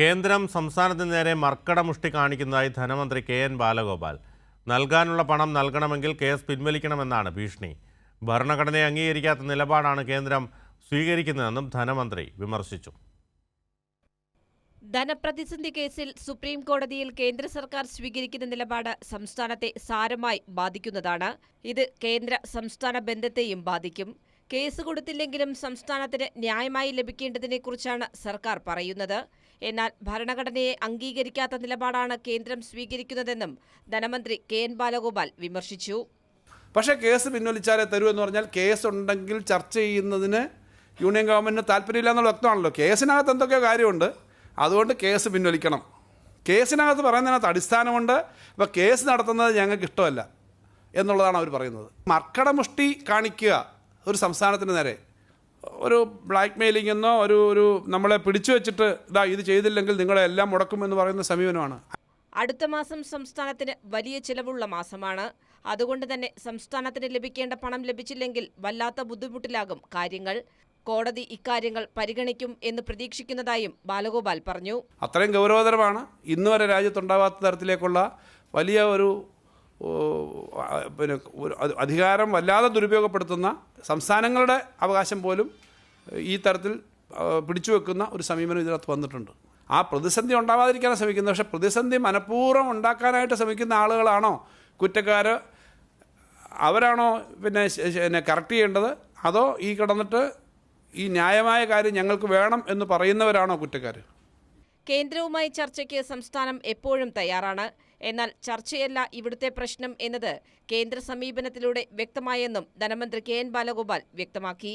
കേന്ദ്രം സംസ്ഥാനത്തിന് നേരെ മർക്കടമുഷ്ടി കാണിക്കുന്നതായി ധനമന്ത്രി കെ എൻ ബാലഗോപാൽ. നൽകാനുള്ള പണം നൽകണമെങ്കിൽ കേസ് പിൻവലിക്കണമെന്നാണ് ഭീഷണി. ഭരണഘടനയെ അംഗീകരിക്കാത്ത നിലപാടാണ് കേന്ദ്രം സ്വീകരിക്കുന്നതെന്നും ധനമന്ത്രി വിമർശിച്ചു. ധനപ്രതിസന്ധി കേസിൽ സുപ്രീം കോടതിയിൽ കേന്ദ്ര സർക്കാർ സ്വീകരിക്കുന്ന നിലപാട് സംസ്ഥാനത്തെ സാരമായി ബാധിക്കുന്നതാണ്. ഇത് കേന്ദ്ര സംസ്ഥാന ബന്ധത്തെയും ബാധിക്കും. കേസ് കൊടുത്തില്ലെങ്കിലും സംസ്ഥാനത്തിന് ന്യായമായി ലഭിക്കേണ്ടതിനെക്കുറിച്ചാണ് സർക്കാർ പറയുന്നത്. എന്നാൽ ഭരണഘടനയെ അംഗീകരിക്കാത്ത നിലപാടാണ് കേന്ദ്രം സ്വീകരിക്കുന്നതെന്നും ധനമന്ത്രി കെ എൻ ബാലഗോപാൽ വിമർശിച്ചു. പക്ഷേ കേസ് പിൻവലിച്ചാലേ തരൂ എന്ന് പറഞ്ഞാൽ കേസ് ഉണ്ടെങ്കിൽ ചർച്ച ചെയ്യുന്നതിന് യൂണിയൻ ഗവൺമെന്റിന് താല്പര്യമില്ല എന്നുള്ള വ്യക്തമാണല്ലോ. കേസിനകത്ത് എന്തൊക്കെയോ കാര്യമുണ്ട്? അതുകൊണ്ട് കേസ് പിൻവലിക്കണം. കേസിനകത്ത് പറയുന്നതിനകത്ത് അടിസ്ഥാനമുണ്ട്. അപ്പോൾ കേസ് നടത്തുന്നത് ഞങ്ങൾക്ക് ഇഷ്ടമല്ല എന്നുള്ളതാണ് അവർ പറയുന്നത്. മർക്കടമുഷ്ടി കാണിക്കുക ഒരു സംസ്ഥാനത്തിന് നേരെ. ഒരു ബ്ലാക്ക് മെയിലിംഗ് എന്നോ ഒരു ഒരു നമ്മളെ പിടിച്ചു വെച്ചിട്ട് ഇതാ ഇത് ചെയ്തില്ലെങ്കിൽ നിങ്ങളെ എല്ലാം മുടക്കുമെന്ന് പറയുന്ന സമീപനമാണ്. അടുത്ത മാസം സംസ്ഥാനത്തിന് വലിയ ചിലവുള്ള മാസമാണ്. അതുകൊണ്ട് തന്നെ സംസ്ഥാനത്തിന് ലഭിക്കേണ്ട പണം ലഭിച്ചില്ലെങ്കിൽ വല്ലാത്ത ബുദ്ധിമുട്ടിലാകും കാര്യങ്ങൾ. കോടതി ഇക്കാര്യങ്ങൾ പരിഗണിക്കും എന്ന് പ്രതീക്ഷിക്കുന്നതായും ബാലഗോപാൽ പറഞ്ഞു. അത്രയും ഗൗരവതരമാണ്. ഇന്ന് വരെ രാജ്യത്തുണ്ടാവാത്ത തരത്തിലേക്കുള്ള വലിയ ഒരു പിന്നെ അധികാരം വല്ലാതെ ദുരുപയോഗപ്പെടുത്തുന്ന സംസ്ഥാനങ്ങളുടെ അവകാശം പോലും ഈ തരത്തിൽ പിടിച്ചു വെക്കുന്ന ഒരു സമീപനം ഇതിനകത്ത് വന്നിട്ടുണ്ട്. ആ പ്രതിസന്ധി ഉണ്ടാവാതിരിക്കാനാണ് ശ്രമിക്കുന്നത്. പക്ഷേ പ്രതിസന്ധി മനഃപൂർവം ഉണ്ടാക്കാനായിട്ട് ശ്രമിക്കുന്ന ആളുകളാണോ കുറ്റക്കാർ അവരാണോ പിന്നെ പിന്നെ കറക്റ്റ് ചെയ്യേണ്ടത്? അതോ ഈ കിടന്നിട്ട് ഈ ന്യായമായ കാര്യം ഞങ്ങൾക്ക് വേണം എന്ന് പറയുന്നവരാണോ കുറ്റക്കാർ കേന്ദ്രവുമായി ചർച്ചയ്ക്ക് സംസ്ഥാനം എപ്പോഴും തയ്യാറാണ്. എന്നാൽ ചർച്ചയല്ല ഇവിടുത്തെ പ്രശ്നം എന്നത് കേന്ദ്ര സമീപനത്തിലൂടെ വ്യക്തമായെന്നും ധനമന്ത്രി കെ എൻ ബാലഗോപാൽ വ്യക്തമാക്കി.